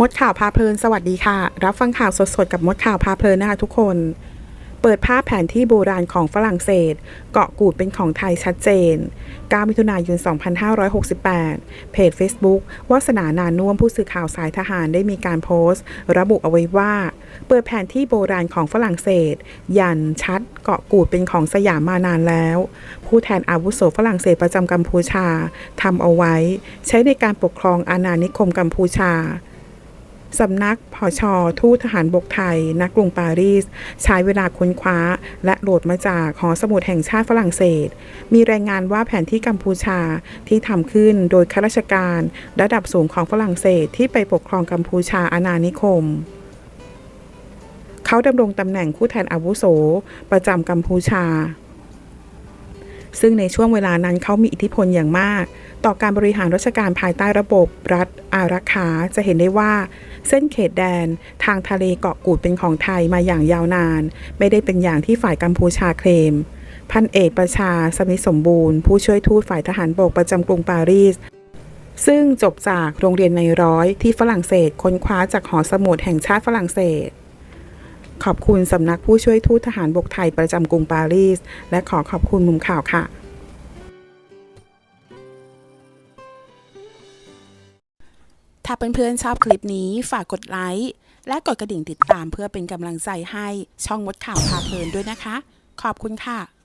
มดข่าวพาเพลิน สวัสดีค่ะ รับฟังข่าวสดๆ กับมดข่าวพาเพลินนะคะทุกคน เปิดภาพแผนที่โบราณของฝรั่งเศส เกาะกูดเป็นของไทยชัดเจน 9 มิถุนายน 2568 เพจ Facebook วาสนานานุ่วมผู้สื่อข่าวสายทหารได้มีการโพสต์ ระบุเอาไว้ว่า เปิดแผนที่โบราณของฝรั่งเศส ยันชัด เกาะกูดเป็นของสยามมานานแล้ว ผู้แทนอาวุโสฝรั่งเศสประจำกัมพูชาทำเอาไว้ ใช้ในการปกครองอาณานิคมกัมพูชา สำนักพอชอทูตทหารบกไทยณกรุงปารีส ใช้เวลาค้นคว้า และโหลดมาจากหอสมุดแห่งชาติฝรั่งเศส มีรายงานว่าแผนที่กัมพูชาที่ทำขึ้นโดยข้าราชการ ระดับสูงของฝรั่งเศสที่ไปปกครองกัมพูชาอาณานิคม เขาดำรงตำแหน่งผู้แทนอาวุโส ประจำกัมพูชา ซึ่งในช่วงเวลานั้นเขามีอิทธิพลอย่างมาก ต่อการบริหารราชการภายใต้ระบบรัฐ อารักขาจะเห็นได้ว่า เส้นเขตแดน ทางทะเลเกาะกูดเป็นของไทยมาอย่างยาวนาน ไม่ได้เป็นอย่างที่ฝ่ายกัมพูชาเคลม พันเอกประชาสมิสมบูรณ์ ผู้ช่วยทูตฝ่ายทหารบกประจำกรุงปารีสซึ่งจบจากโรงเรียนในร้อยที่ฝรั่งเศสค้นคว้าจากหอสมุดแห่งชาติฝรั่งเศส ขอบคุณสำนักผู้ช่วยทูตทหารบกไทยประจำกรุงปารีส และขอขอบคุณมุมข่าวค่ะถ้าเพื่อนๆชอบคลิปนี้ฝากกดไลค์และกดกระดิ่งติดตามเพื่อเป็นกำลังใจให้ช่องมดข่าวพาเพลินด้วยนะคะ ขอบคุณค่ะ